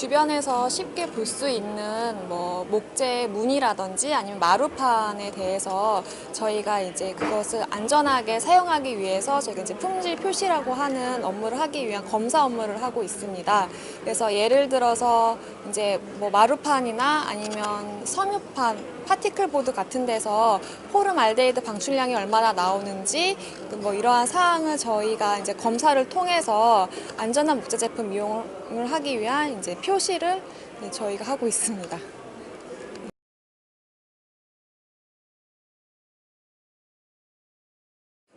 주변에서 쉽게 볼 수 있는 뭐 목재 무늬라든지 아니면 마루판에 대해서 저희가 이제 그것을 안전하게 사용하기 위해서 저희가 이제 품질 표시라고 하는 업무를 하기 위한 검사 업무를 하고 있습니다. 그래서 예를 들어서 이제 뭐 마루판이나 아니면 섬유판 파티클 보드 같은 데서 포름 알데히드 방출량이 얼마나 나오는지 뭐 이러한 사항을 저희가 이제 검사를 통해서 안전한 목재 제품 이용을 하기 위한 이제 표 시를 네, 저희가 하고 있습니다.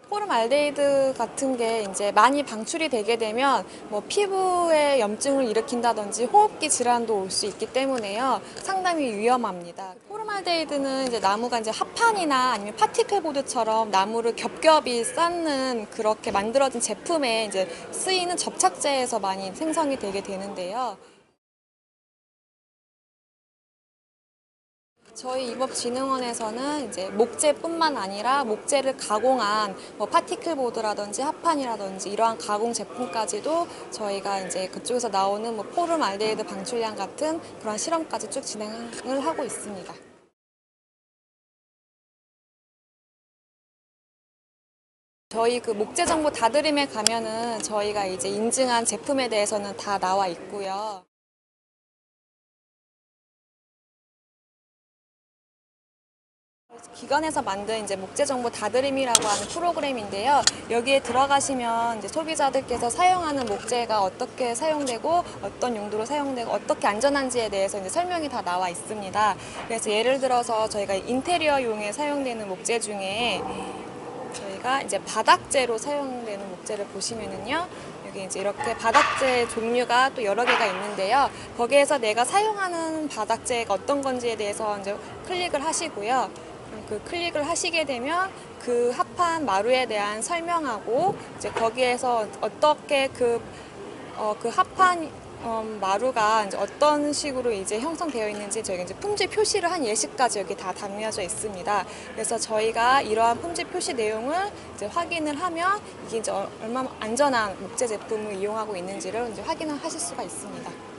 포름 알데히드 같은 게 이제 많이 방출이 되게 되면 뭐 피부에 염증을 일으킨다든지 호흡기 질환도 올 수 있기 때문에요. 상당히 위험합니다. 포름 알데히드는 이제 나무가 이제 합판이나 아니면 파티클 보드처럼 나무를 겹겹이 쌓는 그렇게 만들어진 제품에 이제 쓰이는 접착제에서 많이 생성이 되게 되는데요. 저희 이법진흥원에서는 이제 목재뿐만 아니라 목재를 가공한 뭐 파티클 보드라든지 합판이라든지 이러한 가공 제품까지도 저희가 이제 그쪽에서 나오는 뭐 포름 알데히드 방출량 같은 그런 실험까지 쭉 진행을 하고 있습니다. 저희 그 목재 정보 다드림에 가면은 저희가 이제 인증한 제품에 대해서는 다 나와 있고요. 기관에서 만든 이제 목재 정보 다드림이라고 하는 프로그램인데요. 여기에 들어가시면 이제 소비자들께서 사용하는 목재가 어떻게 사용되고 어떤 용도로 사용되고 어떻게 안전한지에 대해서 이제 설명이 다 나와 있습니다. 그래서 예를 들어서 저희가 인테리어용에 사용되는 목재 중에 저희가 이제 바닥재로 사용되는 목재를 보시면은요. 여기 이제 이렇게 바닥재 종류가 또 여러 개가 있는데요. 거기에서 내가 사용하는 바닥재가 어떤 건지에 대해서 이제 클릭을 하시고요. 그 클릭을 하시게 되면 그 합판 마루에 대한 설명하고 이제 거기에서 어떻게 그, 어, 그 합판 음, 마루가 이제 어떤 식으로 이제 형성되어 있는지 저희가 이제 품질 표시를 한 예시까지 여기 다 담겨져 있습니다. 그래서 저희가 이러한 품질 표시 내용을 이제 확인을 하면 이게 이제 얼마나 안전한 목재 제품을 이용하고 있는지를 이제 확인을 하실 수가 있습니다.